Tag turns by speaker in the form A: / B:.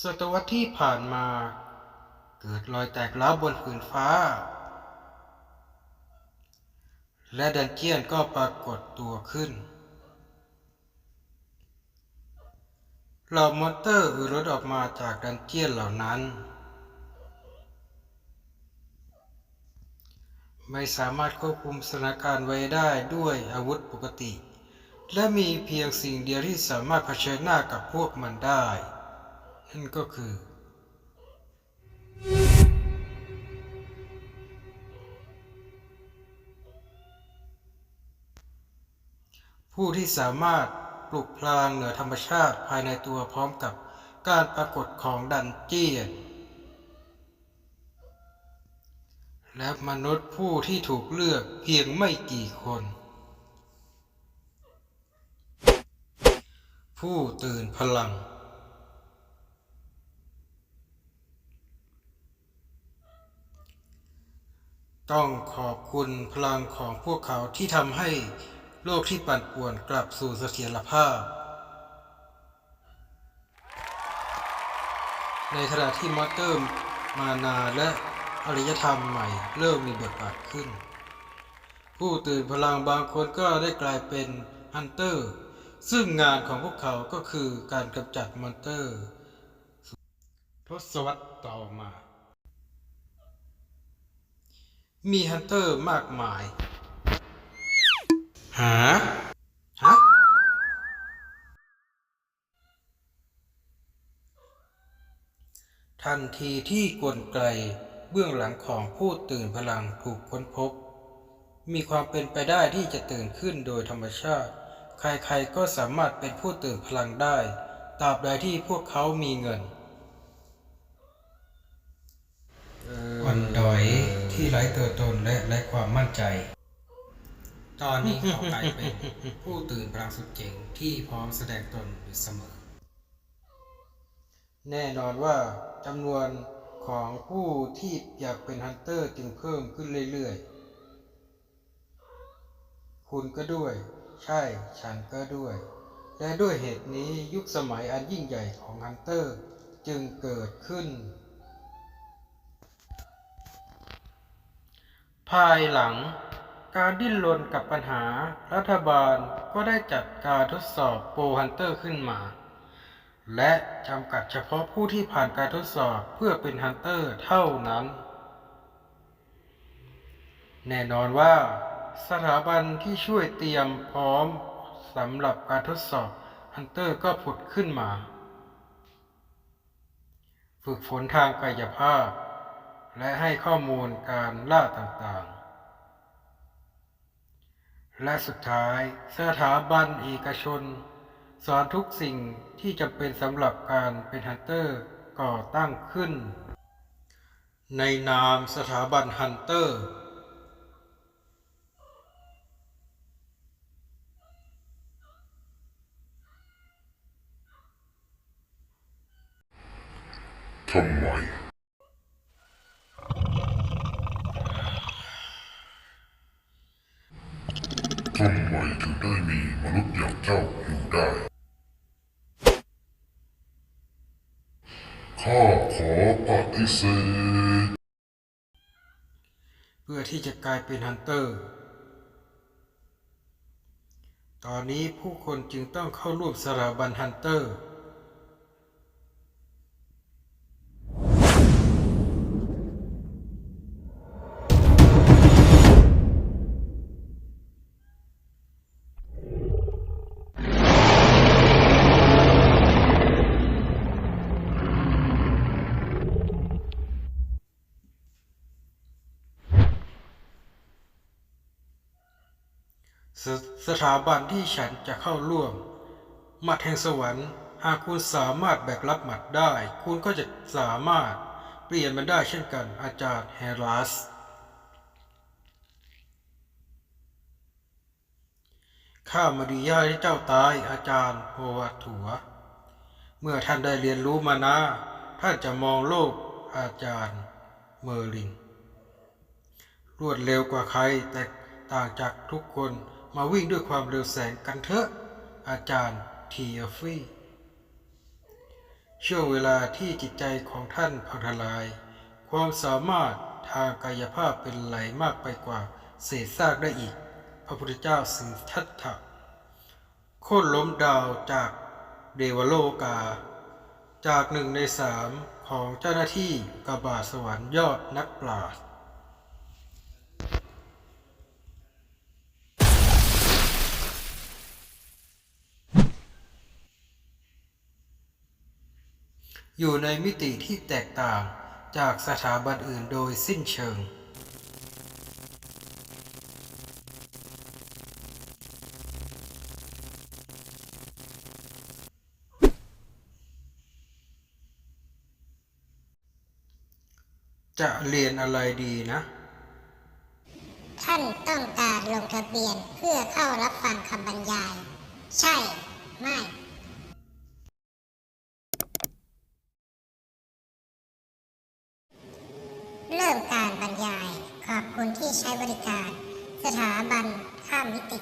A: ศตวรรษที่ผ่านมา เกิดรอยแตกร้าวบนผืนฟ้า และดันเจียนก็ปรากฏตัวขึ้นเหล่ามอนเตอร์อือรถออกมาจากดันเจียนเหล่านั้น ไม่สามารถควบคุมสถานการณ์ไว้ได้ด้วยอาวุธปกติ และมีเพียงสิ่งเดียวที่สามารถเผชิญหน้ากับพวกมันได้ นั่นก็คือ ผู้ที่สามารถปลุกพลางเหนือธรรมชาติภายในตัวพร้อมกับการปรากฏของดันเจียน และมนุษย์ผู้ที่ถูกเลือกเพียงไม่กี่คน ผู้ตื่นพลัง ต้องขอบคุณพลังของพวกเขาที่ทำให้โลกที่ปั่นป่วนกลับสู่เสถียรภาพ ในขณะที่มอเตอร์มานาและ อารยธรรมใหม่เริ่มมีบทบาทขึ้น ผู้ตื่นพลังบางคนก็ได้กลายเป็นฮันเตอร์ ซึ่งงานของพวกเขาก็คือการกำจัดมอนเตอร์ ทศวรรษต่อมา มีฮันเตอร์มากมาย หา ฮะทันทีที่กลไก เบื้องหลังของผู้ตื่นพลังถูกค้นพบ มีความเป็นไปได้ที่จะตื่นขึ้นโดยธรรมชาติ ใครๆก็สามารถเป็นผู้ตื่นพลังได้ตราบใดที่พวกเขามีเงินวันดอยที่ไร้ตัวตนและไร้ความมั่นใจ ตอนนี้เขากลายเป็นผู้ตื่นพลังสุดเจ๋งที่พร้อมแสดงตนอยู่เสมอ แน่นอนว่าจำนวน ของผู้ที่อยากเป็นฮันเตอร์จึงเพิ่มขึ้นเรื่อยๆ คุณก็ด้วย ใช่ ฉันก็ด้วย และด้วยเหตุนี้ยุคสมัยอันยิ่งใหญ่ของฮันเตอร์จึงเกิดขึ้น ภายหลังการดิ้นรนกับปัญหารัฐบาลก็ได้จัดการทดสอบโปรฮันเตอร์ขึ้นมา และจำกัดเฉพาะผู้ที่ผ่านการทดสอบเพื่อเป็นฮันเตอร์เท่านั้น แน่นอนว่า สถาบันที่ช่วยเตรียมพร้อมสำหรับการทดสอบฮันเตอร์ก็ผุดขึ้นมา ฝึกฝนทางกายภาพ และให้ข้อมูลการล่าต่างๆ และสุดท้ายสถาบันเอกชน สอนทุกสิ่งที่จำเป็นสำหรับการเป็นฮันเตอร์ก่อตั้งขึ้น ในนามสถาบันฮันเตอร์
B: ธรรม ทำไมถึงได้มีมนุษย์อย่างเจ้าอยู่ได้ ข้าขอปฏิเสธ
A: เพื่อที่จะกลายเป็นฮันเตอร์ ตอนนี้ผู้คนจึงต้องเข้าร่วมสถาบันฮันเตอร์ สสถาบันที่ฉันจะเข้าร่วมหมัดแห่งสวรรค์ หากคุณสามารถแบกรับหมัดได้ คุณก็จะสามารถเปลี่ยนมันได้เช่นกันอาจารย์แฮรัสข้ามาดีย่าให้เจ้าตายอาจารย์โฮวัตถัว เมื่อท่านได้เรียนรู้มานะ ท่านจะมองโลกอาจารย์เมอร์ลิน รวดเร็วกว่าใครแตกต่างจากทุกคน มาวิ่งด้วยความเร็วแสงกันเถอะ อาจารย์ทีอฟี่ช่วงเวลาที่จิตใจของท่านพังทลาย ความสามารถทางกายภาพเป็นไหลมากไปกว่าเศษซากได้อีก พระพุทธเจ้าสิทธัตถะโค่นล้มดาวจากเดวโลกา จากหนึ่งในสามของเจ้าหน้าที่กบาสวรรค์ยอดนักปราชญ์ อยู่ในมิติที่แตกต่างจากสถาบันอื่นโดยสิ้นเชิง จะเรียนอะไรดีนะ
C: ท่านต้องการลงทะเบียนเพื่อเข้ารับฟังคำบรรยาย ใช่ ไม่ เริ่มการบรรยาย ขอบคุณ ที่ใช้บริการ สถาบันข้ามมิติ